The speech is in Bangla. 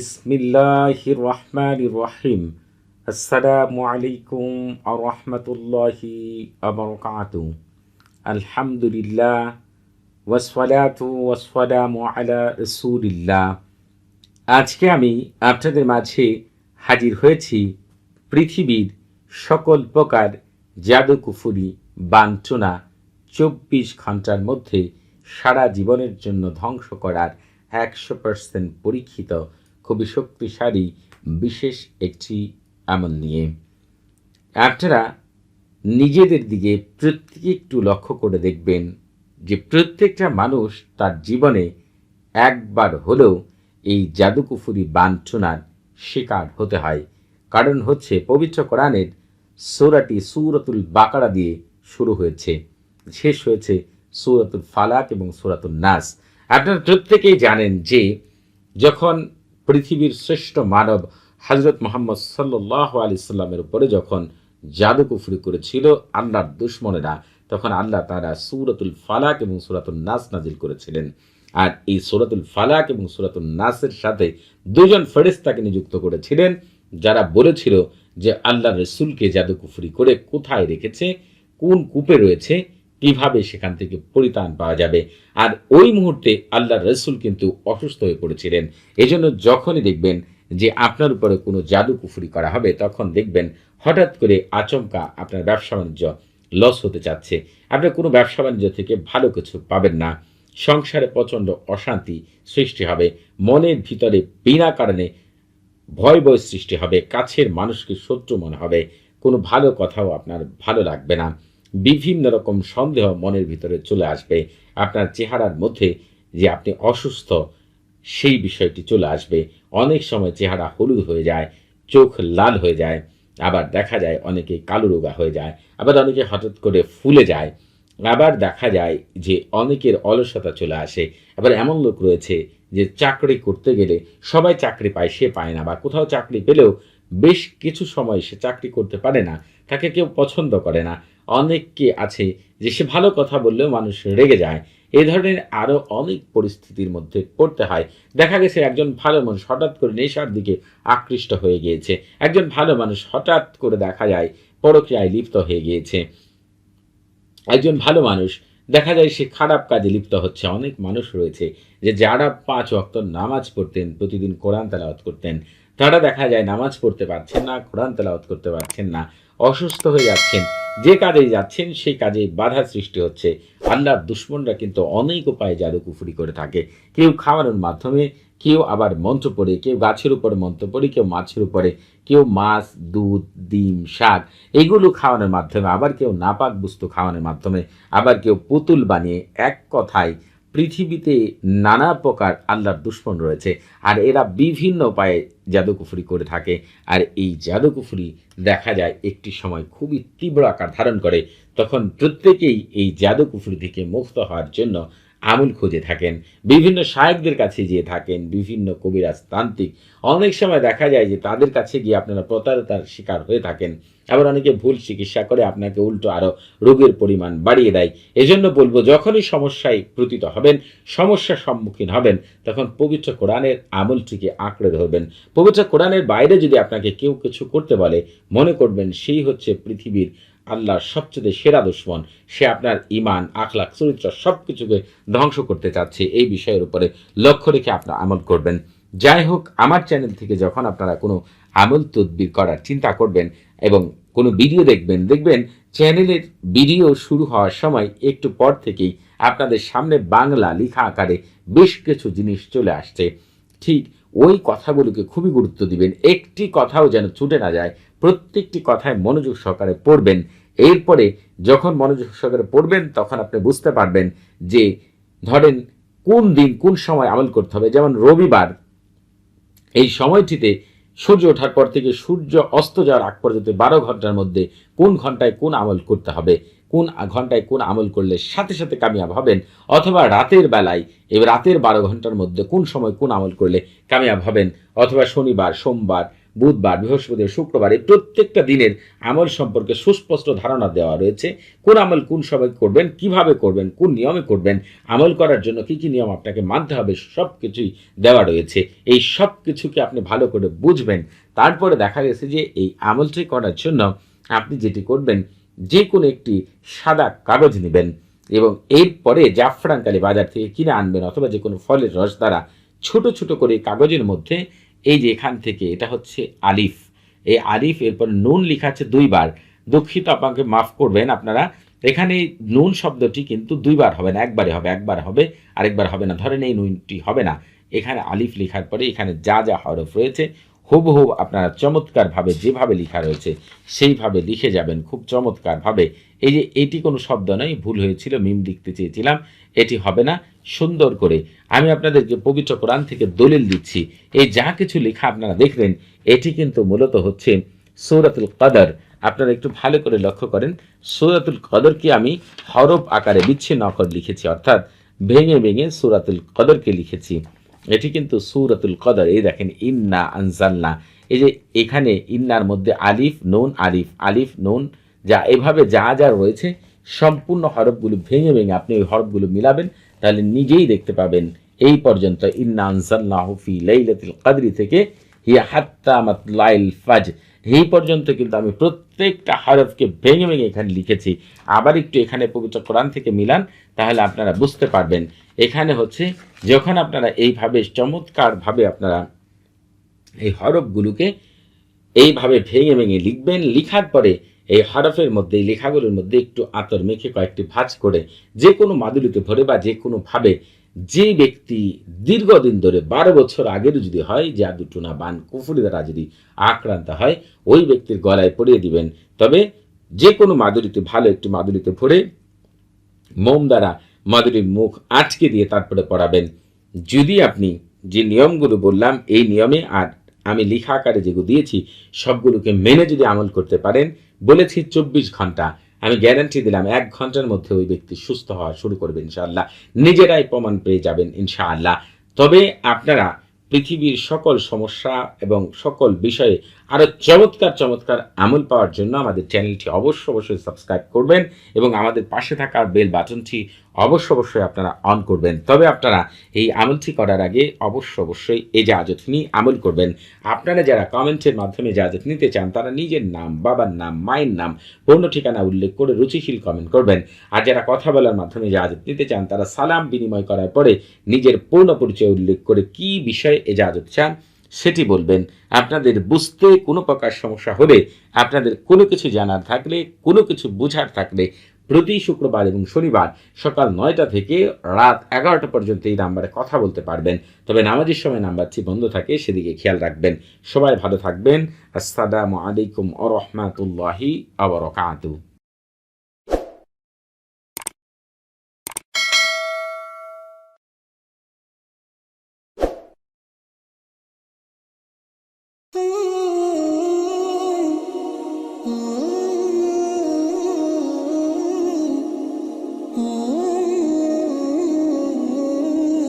বিসমিল্লাহির রহমানির রহিম আসসালামু আলাইকুম আ রহমতুল্লাহি আবরকাতু আলহামদুলিল্লাহ ওয়াসফালাতু ওয়াসফালামু আলা রসুলিল্লাহ আজকে আমি আপনাদের মাঝে হাজির হয়েছি পৃথিবীর সকল প্রকার জাদুকুফুরি বাঞ্ছনা চব্বিশ ঘণ্টার মধ্যে সারা জীবনের জন্য ধ্বংস করার একশো পার্সেন্ট পরীক্ষিত খুবই শক্তিশালী, বিশেষ একটি আমল নিয়ে। আপনারা নিজেদের দিকে প্রত্যেকে একটু লক্ষ্য করে দেখবেন যে প্রত্যেকটা মানুষ তার জীবনে একবার হলেও এই জাদুকুফুরি বাঞ্ছনার শিকার হতে হয়। কারণ হচ্ছে পবিত্র কোরআনের সূরাটি সূরাতুল বাকারা দিয়ে শুরু হয়েছে। শেষ হয়েছে সূরাতুল ফালাক এবং সূরাতুল নাস। আপনারা প্রত্যেকেই জানেন যে যখন পৃথিবীর শ্রেষ্ঠ মানব হজরত মোহাম্মদ সাল্লাহ আলি সাল্লামের উপরে যখন জাদু কুফরি করেছিল আল্লাহর দুশ্মনেরা, তখন আল্লাহ তারা সুরাতুল ফালাক এবং সুরাতুল নাস নাজিল করেছিলেন। আর এই সুরাতুল ফালাক এবং সুরাতুল নাসের সাথে দুজন ফেরেস্তাকে নিযুক্ত করেছিলেন, যারা বলেছিল যে আল্লাহ রসুলকে জাদুকুফরি করে কোথায় রেখেছে, কোন কূপে রয়েছে কীভাবে সেখান থেকে পরিত্রাণ পাওয়া যাবে? আর ওই মুহূর্তে আল্লাহ রসুল কিন্তু অসুস্থ হয়ে পড়েছিলেন। এজন্য যখনই দেখবেন যে আপনার উপরে কোনো জাদু কুফুরি করা হবে, তখন দেখবেন হঠাৎ করে আচমকা আপনার ব্যবসা বাণিজ্য লস হতে চাচ্ছে আপনার কোনো ব্যবসা বাণিজ্য থেকে ভালো কিছু পাবেন না। সংসারে প্রচণ্ড অশান্তি সৃষ্টি হবে। মনের ভিতরে বিনা কারণে ভয় ভয় সৃষ্টি হবে। কাছের মানুষকে শত্রু মনে হবে। কোনো ভালো কথাও আপনার ভালো লাগবে না। বিভিন্ন রকম সন্দেহ মনের ভিতরে চলে আসবে। আপনার চেহারার মধ্যে যে আপনি অসুস্থ, সেই বিষয়টি চলে আসবে। অনেক সময় চেহারা হলুদ হয়ে যায়, চোখ লাল হয়ে যায়, আবার দেখা যায় অনেকে কালো রোগা হয়ে যায়, আবার অনেকে হঠাৎ করে ফুলে যায়, আবার দেখা যায় যে অনেকের অলসতা চলে আসে, আবার এমন লোক রয়েছে যে চাকরি করতে গেলে সবাই চাকরি পায়, সে পায় না, বা কোথাও চাকরি পেলেও বেশ কিছু সময় সে চাকরি করতে পারে না, তাকে কেউ পছন্দ করে না অনেককে আছে যে সে ভালো কথা বললেও মানুষ রেগে যায়। এই ধরনের আরও অনেক পরিস্থিতির মধ্যে পড়তে হয়। দেখা গেছে একজন ভালো মানুষ হঠাৎ করে নেশার দিকে আকৃষ্ট হয়ে গিয়েছে। একজন ভালো মানুষ হঠাৎ করে দেখা যায় পরক্রিয়ায় লিপ্ত হয়ে গিয়েছে। একজন ভালো মানুষ দেখা যায় সে খারাপ কাজে লিপ্ত হচ্ছে। অনেক মানুষ রয়েছে যে যারা পাঁচ অক্ত নামাজ পড়তেন, প্রতিদিন কোরআন তেলাওয়াত করতেন। তারা দেখা যায় নামাজ পড়তে পারছেন না, কোরআন তেলাওয়াত করতে পারছেন না, অসুস্থ হয়ে যাচ্ছেন। যে কাজে যাচ্ছেন, সেই কাজে বাধা সৃষ্টি হচ্ছে। আল্লাহর দুশ্মনরা কিন্তু অনেক উপায়ে জাদুকুফুরি করে থাকে। কেউ খাওয়ানোর মাধ্যমে, কেউ আবার মন্ত্র পড়ে, কেউ গাছের উপরে মন্ত্র পড়ে, কেউ মাছের উপরে, কেউ মাছ, দুধ, ডিম, শাক, এগুলো খাওয়ানোর মাধ্যমে, আবার কেউ নাপাক বস্তু খাওয়ানোর মাধ্যমে, আবার কেউ পুতুল বানিয়ে এক কথায় পৃথিবীতে নানা প্রকার আল্লাহর দুশ্মন রয়েছে। আর এরা বিভিন্ন উপায়ে জাদুকুফুরি করে থাকে। আর এই জাদুকুফুরি দেখা যায় একটি সময় খুবই তীব্র আকার ধারণ করে, তখন প্রত্যেকেই এই জাদুকুফুরি থেকে মুক্ত হওয়ার জন্য আমুল খুঁজে থাকেন, বিভিন্ন সাহেবদের কাছে গিয়ে থাকেন, বিভিন্ন কবিরাজ তান্ত্রিক। অনেক সময় দেখা যায় যে তাদের কাছে গিয়ে আপনারা প্রতারতার শিকার হয়ে থাকেন। আবার অনেকে ভুল চিকিৎসা করে আপনাকে উল্টো আরও রোগের পরিমাণ বাড়িয়ে দেয়। এজন্য বলব, যখনই সমস্যায় প্রতীত হবেন, সমস্যার সম্মুখীন হবেন, তখন পবিত্র কোরআনের আমলটিকে আঁকড়ে ধরবেন। পবিত্র কোরআনের বাইরে যদি আপনাকে কেউ কিছু করতে বলে, মনে করবেন সেই হচ্ছে পৃথিবীর আল্লাহর সবচেয়ে সেরা দুশ্মন, সে আপনার ইমান আখলাখ, চরিত্র সব কিছুকে ধ্বংস করতে চাচ্ছে। এই বিষয়ের উপরে লক্ষ্য রেখে আপনারা আমল করবেন। যাই হোক, আমার চ্যানেল থেকে যখন আপনারা কোনো আমল তদবির করার চিন্তা করবেন এবং কোনো ভিডিও দেখবেন দেখবেন চ্যানেলের ভিডিও শুরু হওয়ার সময় একটু পর থেকেই আপনাদের সামনে বাংলা লেখা আকারে বেশ কিছু জিনিস চলে আসছে। ঠিক ওই কথাগুলোকে খুবই গুরুত্ব দিবেন। একটি কথাও যেন ছুটে না যায় প্রত্যেকটি কথায় মনোযোগ সহকারে পড়বেন। এরপরে যখন মনোযোগ সহকারে পড়বেন, তখন আপনি বুঝতে পারবেন যে, ধরেন কোন দিন কোন সময় আমল করতে হবে। যেমন রবিবার, এই সময়টিতে সূর্য ওঠার পর থেকে সূর্য অস্ত যাওয়ার আগ পর্যন্ত বারো ঘণ্টার মধ্যে কোন ঘন্টায় কোন আমল করতে হবে, কোন ঘন্টায় কোন আমল করলে সাথে সাথে কামিয়াব হবেন, অথবা রাতের বেলায় এই রাতের বারো ঘণ্টার মধ্যে কোন সময় কোন আমল করলে কামিয়াব হবেন, অথবা শনিবার, সোমবার বুধবার বৃহস্পতি শুক্রবার এই প্রত্যেকটা দিনের আমল সম্পর্কে সুস্পষ্ট ধারণা দেওয়া রয়েছে। কোন আমল কোন সময় করবেন, কীভাবে করবেন, কোন নিয়মে করবেন, আমল করার জন্য কি কি নিয়ম আপনাকে মানতে হবে সব কিছুই দেওয়া রয়েছে। এই সব কিছুকে আপনি ভালো করে বুঝবেন। তারপরে দেখা গেছে যে এই আমলটি করার জন্য আপনি যেটি করবেন যে কোনো একটি সাদা কাগজ নেবেন এবং এরপরে জাফরান কালি বাজার থেকে কিনে আনবেন অথবা যে কোনো ফলের রস দ্বারা ছোট ছোট করে কাগজের মধ্যে এই যে এখান থেকে, এটা হচ্ছে আলিফ। এই আলিফ, এরপর নুন লেখা আছে দুইবার। দুঃখিত, আপনাকে মাফ করবেন আপনারা। এখানে নুন শব্দটি কিন্তু দুইবার হবে না, একবারে হবে, একবার হবে, আরেকবার হবে না। ধরেন এই নুনটি হবে না। এখানে আলিফ লেখার পরে এখানে যা যা হরফ রয়েছে হুবহু আপনারা চমৎকারভাবে যেভাবে লেখা রয়েছে, সেইভাবে লিখে যাবেন। খুব চমৎকারভাবে। এই যে এটি কোনো শব্দ নয়, ভুল হয়েছিল, মিম লিখতে চেয়েছিলাম, এটি হবে না। সুন্দর করে আমি আপনাদেরকে পবিত্র কোরআন থেকে দলিল দিচ্ছি। এই যা কিছু লেখা আপনারা দেখলেন, এটি কিন্তু মূলত হচ্ছে সৌরাতুল কদর। আপনারা একটু ভালো করে লক্ষ্য করেন, সৌরাতুল কদরকে আমি হরফ আকারে বিচ্ছিন্ন অক্ষর লিখেছি, অর্থাৎ ভেঙে ভেঙে সৌরাতুল কদরকে লিখেছি। এটি কিন্তু সৌরাতুল কদর, এই দেখেন, ইন্না আনজালনা। এই যে এখানে ইন্নার মধ্যে আলিফ, নুন, আলিফ আলিফ, নুন, যা এভাবে যা যা রয়েছে, সম্পূর্ণ হরফগুলো ভেঙে ভেঙে আপনি ওই হরফগুলো মিলাবেন, তাহলে নিজেই দেখতে পাবেন, এই পর্যন্ত ইন্না আনজালনাহু ফি লাইলাতুল কদরি থেকে হিয়া হাত্তা মাতলাইল ফাজ এই পর্যন্ত কিন্তু আমি প্রত্যেকটা হরফকে ভেঙে ভেঙে এখানে লিখেছি। আবার একটু এখানে পবিত্র কোরআন থেকে মিলান, তাহলে আপনারা বুঝতে পারবেন এখানে হচ্ছে, যখন আপনারা এইভাবে চমৎকারভাবে আপনারা এই হরফগুলোকে এইভাবে ভেঙে ভেঙে লিখবেন, লিখার পরে এই হরফের মধ্যে, এই লেখাগুলোর মধ্যে একটু আতর মেখে কয়েকটি ভাঁজ করে যে কোনো মাদুলিতে ভরে বা যে কোনোভাবে যে ব্যক্তি দীর্ঘদিন ধরে বারো বছর আগের যদি হয় জাদু টুনা বান কুফুরি দ্বারা যদি আক্রান্ত হয়, ওই ব্যক্তির গলায় পরিয়ে দিবেন। তবে যে কোনো মাদুরিতে, ভালো একটি মাদুরিতে ভরে মোম দ্বারা মাদুরির মুখ আটকে দিয়ে তারপরে পড়াবেন, যদি আপনি যে নিয়মগুলো বললাম, এই নিয়মে আর আমি লেখা আকারে যেগুলো দিয়েছি, সবগুলোকে মেনে যদি আমল করতে পারেন, বলেছি চব্বিশ ঘণ্টা, আমি গ্যারান্টি দিলাম এক ঘণ্টার মধ্যে ওই ব্যক্তি সুস্থ হওয়া শুরু করবে ইনশাআল্লাহ। নিজেরাই প্রমাণ পেয়ে যাবেন ইনশাআল্লাহ। তবে আপনারা পৃথিবীর সকল সমস্যা এবং সকল বিষয়ে আরও চমৎকার চমৎকার আমল পাওয়ার জন্য আমাদের চ্যানেলটি অবশ্য অবশ্যই সাবস্ক্রাইব করবেন এবং আমাদের পাশে থাকা বেল বাটনটি অবশ্য অবশ্যই আপনারা অন করবেন। তবে আপনারা এই আমলটি করার আগে অবশ্য অবশ্যই এই জাহাজত নিয়ে আমল করবেন, আপনারা যারা কমেন্টের মাধ্যমে জাহাজত নিতে চান, তারা নিজের নাম, বাবার নাম, মায়ের নাম, পূর্ণ ঠিকানা উল্লেখ করে রুচিশীল কমেন্ট করবেন। আর যারা কথা বলার মাধ্যমে জাহাজত নিতে চান, তারা সালাম বিনিময় করার পরে নিজের পূর্ণ পরিচয় উল্লেখ করে কি বিষয়ে এ এজাজত চান সেটি বলবেন, আপনাদের বুঝতে কোনো প্রকার সমস্যা হলে আপনাদের কোনো কিছু জানার থাকলে, কোনো কিছু বোঝার থাকলে প্রতি শুক্রবার এবং শনিবার সকাল নয়টা থেকে রাত এগারোটা পর্যন্ত এই নাম্বারে কথা বলতে পারবেন। তবে নামাজের সময় নাম্বারটি বন্ধ থাকে, সেদিকে খেয়াল রাখবেন। সবাই ভালো থাকবেন। আসসালামু আলাইকুম আ রহমাতুল্লাহি আবরকাতু